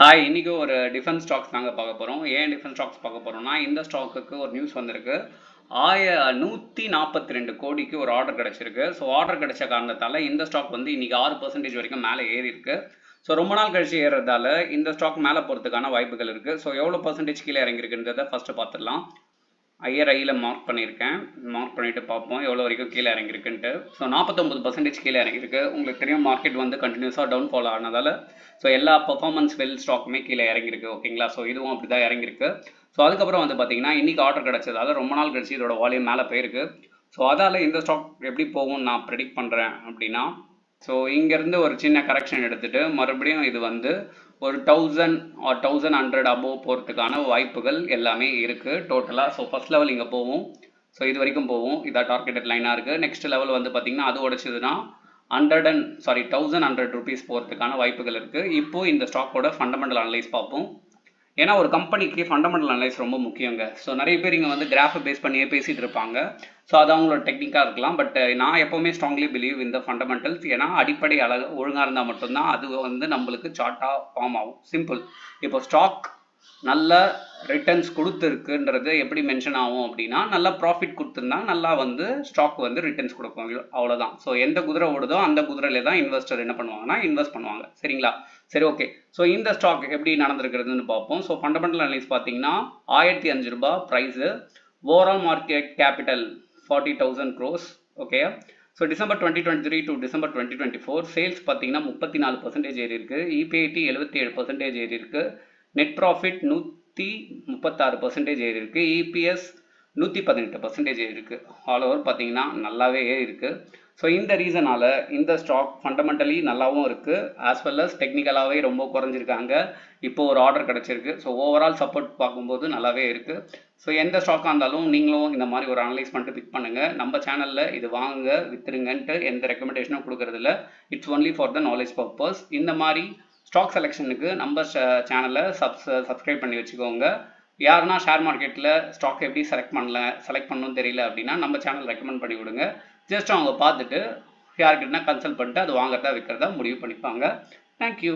Hi இன்னைக்கு ஒரு defence stocks நாங்கள் பார்க்க போகிறோம் ஏன் டிஃபென்ஸ் ஸ்டாக்ஸ் பார்க்க போகிறோம்னா இந்த ஸ்டாக்குக்கு ஒரு நியூஸ் வந்திருக்கு. ஆய நூற்றி நாற்பத்தி ரெண்டு கோடிக்கு ஒரு ஆர்டர் கிடச்சிருக்கு. ஸோ ஆர்டர் கிடைச்ச காரணத்தால் இந்த ஸ்டாக் வந்து இன்றைக்கி ஆறு பர்சன்டேஜ் வரைக்கும் மேலே ஏறி இருக்கு ஸோ ரொம்ப நாள் கழிச்சு ஏறுறதால இந்த ஸ்டாக் மேலே போகிறதுக்கான வாய்ப்புகள் இருக்குது ஸோ எவ்வளோ பர்சன்டேஜ் கீழே இறங்கியிருக்குன்றதை ஃபஸ்ட்டு பார்த்துடலாம். ஐஆர்ஐயில் மார்க் பண்ணியிருக்கேன். மார்க் பண்ணிவிட்டு பார்ப்போம் எவ்வளோ வரைக்கும் கீழே இறங்கியிருக்குன்ட்டு. ஸோ நாற்பத்தொம்பது பர்சன்டேஜ் கீழே இறங்கியிருக்கு. உங்களுக்கு தெரியும் மார்க்கெட் வந்து கண்டினியூஸாக டவுன் ஃபால் ஆனதால் ஸோ எல்லா பர்ஃபார்மன்ஸ் வெல் ஸ்டாக்குமே கீழே இறங்கியிருக்கு ஓகேங்களா ஸோ இதுவும் அப்படி தான் இறங்கியிருக்கு. ஸோ அதுக்கப்புறம் வந்து பார்த்தீங்கன்னா இன்றைக்கி ஆர்டர் கிடச்சதால ரொம்ப நாள் கழிச்சு இதோட வால்யூம் மேலே போயிருக்கு. ஸோ அதால் இந்த ஸ்டாக் எப்படி போகும் நான் ப்ரெடிக்ட் பண்ணுறேன் அப்படின்னா ஸோ இங்கேருந்து ஒரு சின்ன கரெக்ஷன் எடுத்துகிட்டு மறுபடியும் இது வந்து ஒரு thousand or thousand hundred above போகிறதுக்கான வாய்ப்புகள் எல்லாமே இருக்குது டோட்டலாக ஸோ ஃபஸ்ட் லெவல் இங்கே போவோம். ஸோ இது வரைக்கும் போவோம். இதான் டார்கெட்டட் லைனாக இருக்குது நெக்ஸ்ட் லெவல் வந்து பார்த்திங்கன்னா அது உடச்சதுன்னா hundred and sorry thousand hundred rupees போகிறதுக்கான வாய்ப்புகள் இருக்குது இப்போது இந்த ஸ்டாக்கோட ஃபண்டமெண்டல் அனலைஸ் பார்ப்போம். ஏன்னா ஒரு கம்பெனிக்கு ஃபண்டமெண்டல் அனலைஸ் ரொம்ப முக்கியங்க. ஸோ நிறைய பேர் இங்கே வந்து கிராஃபை பேஸ் பண்ணியே பேசிகிட்டு இருப்பாங்க. ஸோ அது அவங்களோட டெக்னிக்காக இருக்கலாம். பட் நான் எப்போவுமே ஸ்ட்ராங்லி பிலீவ் இந்த ஃபண்டமெண்டல்ஸ் ஏன்னா அடிப்படை அழகு ஒழுங்காக இருந்தால் மட்டும்தான் அது வந்து நம்மளுக்கு சார்ட்டாக ஃபார்ம் ஆகும். சிம்பிள் இப்போ ஸ்டாக் நல்ல ரிட்டர்ன்ஸ் கொடுத்துருக்குன்றது எப்படி மென்ஷன் ஆகும் அப்படின்னா நல்லா ப்ராஃபிட் கொடுத்துருந்தா நல்லா வந்து ஸ்டாக் வந்து ரிட்டர்ன்ஸ் கொடுக்கும். அவ்வளோதான் ஸோ எந்த குதிரை ஓடுதோ அந்த குதிரையில தான் இன்வெஸ்டர் என்ன பண்ணுவாங்கன்னா இன்வெஸ்ட் பண்ணுவாங்க. சரிங்களா? சரி ஓகே ஸோ இந்த ஸ்டாக் எப்படி நடந்திருக்கிறதுன்னு பார்ப்போம். ஸோ ஃபண்டமெண்டல் அனலிஸ் பார்த்தீங்கன்னா ஆயிரத்தி அஞ்சு ரூபாய் price overall market capital forty thousand crores okay so December twenty twenty three to December twenty twenty four sales பார்த்தீங்கன்னா முப்பத்தி நாலு பர்சன்டேஜ் ஏறி இருக்குது இபிஐடி எழுபத்தி ஏழு பர்சன்டேஜ் ஏறி இருக்குது நெட் ப்ராஃபிட் நூற்றி முப்பத்தாறு பர்சன்டேஜ் ஏறி இருக்குது இபிஎஸ் நூற்றி பதினெட்டு பர்சன்டேஜ் ஏறி இருக்குது ஆல் ஓவர் பார்த்தீங்கன்னா நல்லாவே ஏறி இருக்குது ஸோ இந்த ரீசனால இந்த ஸ்டாக் ஃபண்டமெண்டலி நல்லாவும் இருக்குது ஆஸ் வெல் அஸ் டெக்னிக்கலாகவே ரொம்ப குறைஞ்சிருக்காங்க. இப்போ ஒரு ஆர்டர் கிடச்சிருக்கு. ஸோ ஓவரால் சப்போர்ட் பார்க்கும்போது நல்லாவே இருக்குது ஸோ எந்த ஸ்டாக்காக இருந்தாலும் நீங்களும் இந்த மாதிரி ஒரு அனலைஸ் பண்ணிட்டு பிக் பண்ணுங்கள் நம்ம சேனலில் இது வாங்குங்க வித்துருங்கன்ட்டு எந்த ரெக்கமெண்டேஷனும் கொடுக்கறதில்ல. It's only for the knowledge purpose இந்த மாதிரி ஸ்டாக் செலெக்ஷனுக்கு நம்ம சேனலை சப்ஸ் சப்ஸ்கிரைப் பண்ணி வச்சுக்கோங்க. யாருன்னா ஷேர் மார்க்கெட்டில் ஸ்டாக் எப்படி செலக்ட் பண்ணல செலக்ட் பண்ணணும்னு தெரியல அப்படின்னா நம்ம சேனல் ரெக்கமெண்ட் பண்ணி விடுங்க. ஜஸ்ட் அவங்க பார்த்துட்டு யார்கிட்டனா கன்சல்ட் பண்ணிட்டு அது வாங்குறதா விற்கிறதா முடிவு பண்ணிப்பாங்க. தேங்க்யூ